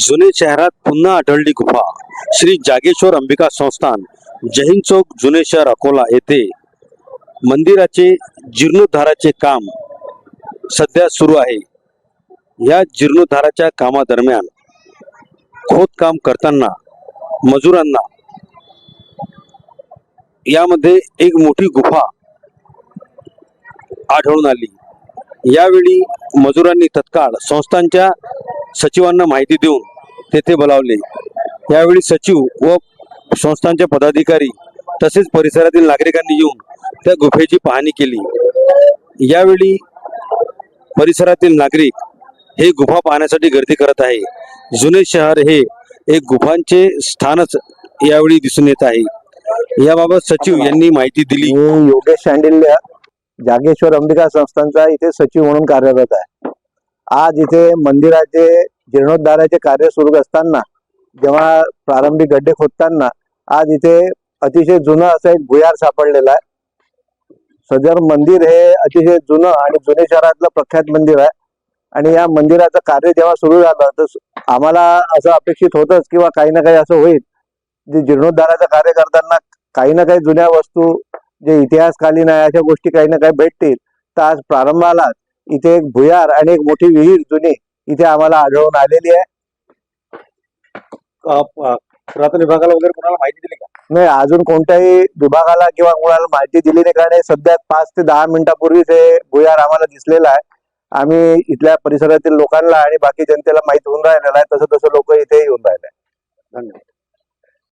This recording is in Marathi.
जुने शहरात पुन्हा आढळली गुफा. श्री जागेश्वर अंबिका संस्थान जैन चौक जुने शहर अकोला येथे. मंदिराचे जीर्णोद्धाराचे काम सध्या सुरू आहे. या जीर्णोद्धाराच्या कामादरम्यान खोदकाम करताना मजुरांना यामध्ये एक मोठी गुफा आढळून आली. यावेळी मजुरांनी तत्काळ संस्थांच्या सचिवांना माहिती देऊन तेथे बोलावले. यावेळी सचिव व संस्थांचे पदाधिकारी तसेच परिसरातील नागरिकांनी येऊन त्या गुफेची पाहणी केली. यावेळी परिसरातील नागरिक हे गुफा पाहण्यासाठी गर्दी करत आहे. जुने शहर हे एक गुफांचे स्थानच यावेळी दिसून येत आहे. याबाबत सचिव यांनी माहिती दिली. योगेश शांडिल्य जागेश्वर अंबिका संस्थांचा इथे सचिव म्हणून कार्यरत आहे. आज इथे मंदिराचे जीर्णोद्धाराचे कार्य सुरू असताना जेव्हा प्रारंभिक गड्डे खोदताना आज इथे अतिशय जुनं असं एक भुयार सापडलेला आहे. सदर मंदिर हे अतिशय जुनं आणि जुने शहरातलं प्रख्यात मंदिर आहे. आणि या मंदिराचं कार्य जेव्हा सुरू झालं तर आम्हाला असं अपेक्षित होतंच किंवा काही ना काही असं होईल. जे जीर्णोद्धाराचं कार्य करताना काही ना काही जुन्या वस्तू जे इतिहासकालीन आहे अशा गोष्टी काही ना काही भेटतील. तर आज प्रारंभाला इथे एक भुयार आणि एक मोठी विहीर जुनी इथे आम्हाला आढळून आलेली आहे. पुरातन विभागाला वगैरे कोणाला माहिती दिली का? नाही अजून कोणत्याही विभागाला किंवा कोणाला माहिती दिली नाही कारण हे सध्या पाच ते दहा मिनिटापूर्वीच हे भुयार आम्हाला दिसलेलं आहे. आम्ही इथल्या परिसरातील लोकांना आणि बाकी जनतेला माहीत होऊन राहिलेलं आहे तसं तसं लोक इथे येऊन राहिले धन्यवाद.